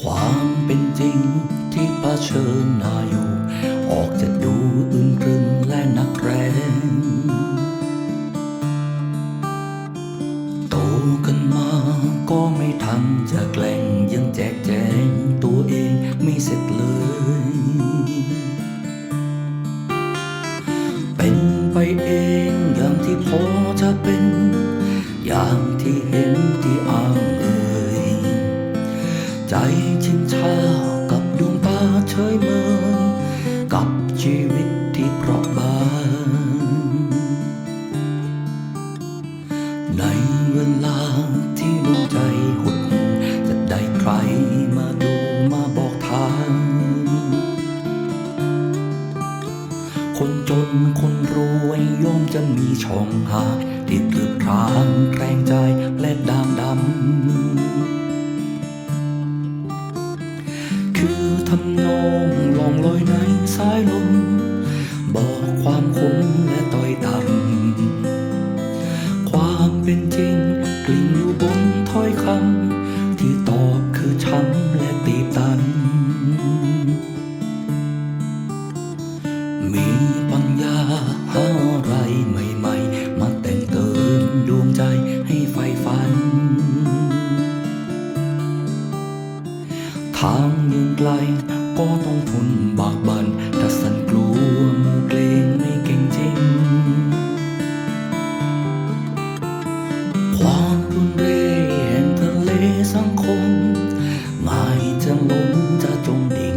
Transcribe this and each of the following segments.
ความเป็นจริงที่เผชิญหน้าอยู่ ออกจะดูอึมครึมและนักแรงโตกันมาก็ไม่ทันจะแกล้งยังแจกแจงตัวเองไม่เสร็จเลย เป็นไปเองอย่างที่พอจะเป็น อย่างที่เห็นที่อ้าง ใจชินชากับดวงตาเฉยเมยกับชีวิตที่เปราะบาง ในเวลาที่ดวงใจหดหู่จะได้ใครมาดูมาบอกทาง คนจนคนรวยย่อมจะมีช่องหาที่ตรึกทางแกรงใจและด่ามดำ คือทำนองลองลอยในสายลม บอกความคมและต่อยต่ำความเป็นจริง ทางยังไกล ก็ต้องทนบากบันถ้าสันกลัวมูเกรงไม่เก่งจริง ความรุนแรงแห่งทะเลสังคมง่ายจะล้มจะจมดิ่ง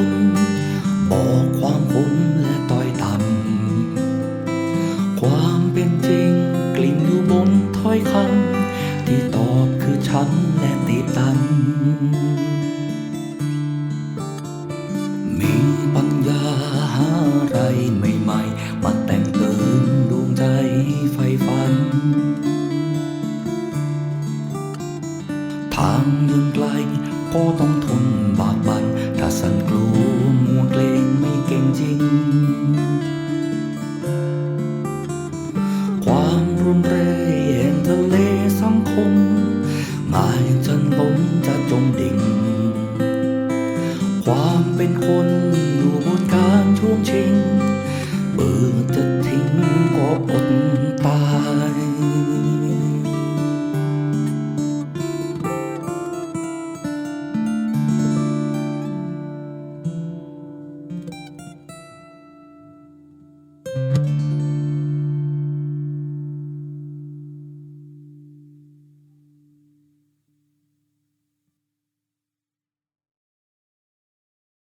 สายลมบอกความคมและต่อยต่ำความเป็นจริงกลิ่นอยู่บนถ้อยคำที่ตอบคือช้ำและตีบตัน มีปัญญาหาอะไรใหม่ๆมาแต่งเติมดวงใจไฟฝันทางยังไกลก็ต้องทน เป็นคนอยู่บนการช่วงชิง เบื่อจะทิ้งก็อด